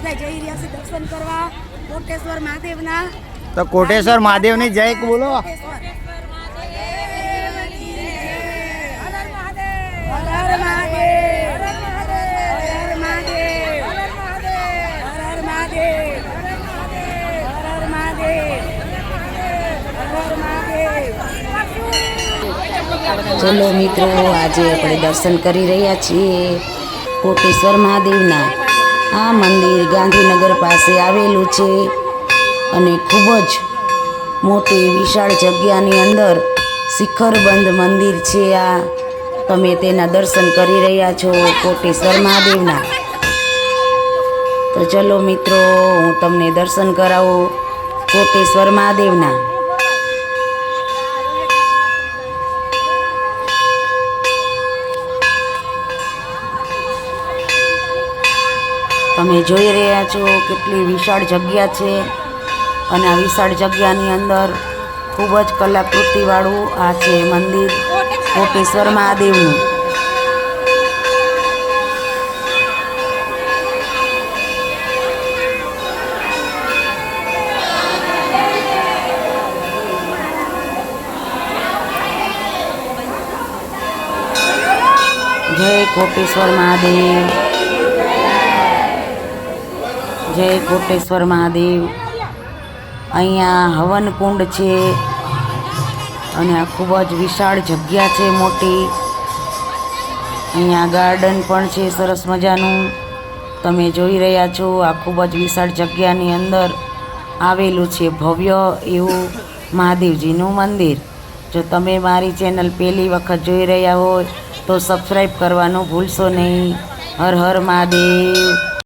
બધા જઈ રહ્યા છે દર્શન કરવા. કોટેશ્વર મહાદેવના. તો કોટેશ્વર મહાદેવની જય બોલો. ચલો મિત્રો આજે આપણે દર્શન કરી રહ્યા છીએ કોટેશ્વર મહાદેવના. આ મંદિર ગાંધીનગર પાસે આવેલું છે અને ખૂબ જ મોટી વિશાળ જગ્યાની અંદર શિખરબંધ મંદિર છે આ. તમે તેના દર્શન કરી રહ્યા છો કોટેશ્વર મહાદેવના તો ચલો મિત્રો, હું તમને દર્શન કરાવું કોટેશ્વર મહાદેવના તમે જોઈ રહ્યા છો કેટલી વિશાળ જગ્યા છે. અને આ વિશાળ જગ્યાની અંદર ખૂબ જ કલાકૃતિવાળું આ છે મંદિર કોટેશ્વર મહાદેવનું. જય કોટેશ્વર મહાદેવ. જય કોટેશ્વર મહાદેવ. અહીંયા હવન કુંડ છે અને આ ખૂબ જ વિશાળ જગ્યા છે મોટી. અહીંયા ગાર્ડન પણ છે, સરસ મજાનું. તમે જોઈ રહ્યા છો આ ખૂબ જ વિશાળ જગ્યાની અંદર આવેલું છે ભવ્ય એવું મહાદેવજીનું મંદિર. જો તમે મારી ચેનલ પહેલી વખત જોઈ રહ્યા હોય તો સબસ્ક્રાઈબ કરવાનું ભૂલશો નહીં. હર હર મહાદેવ.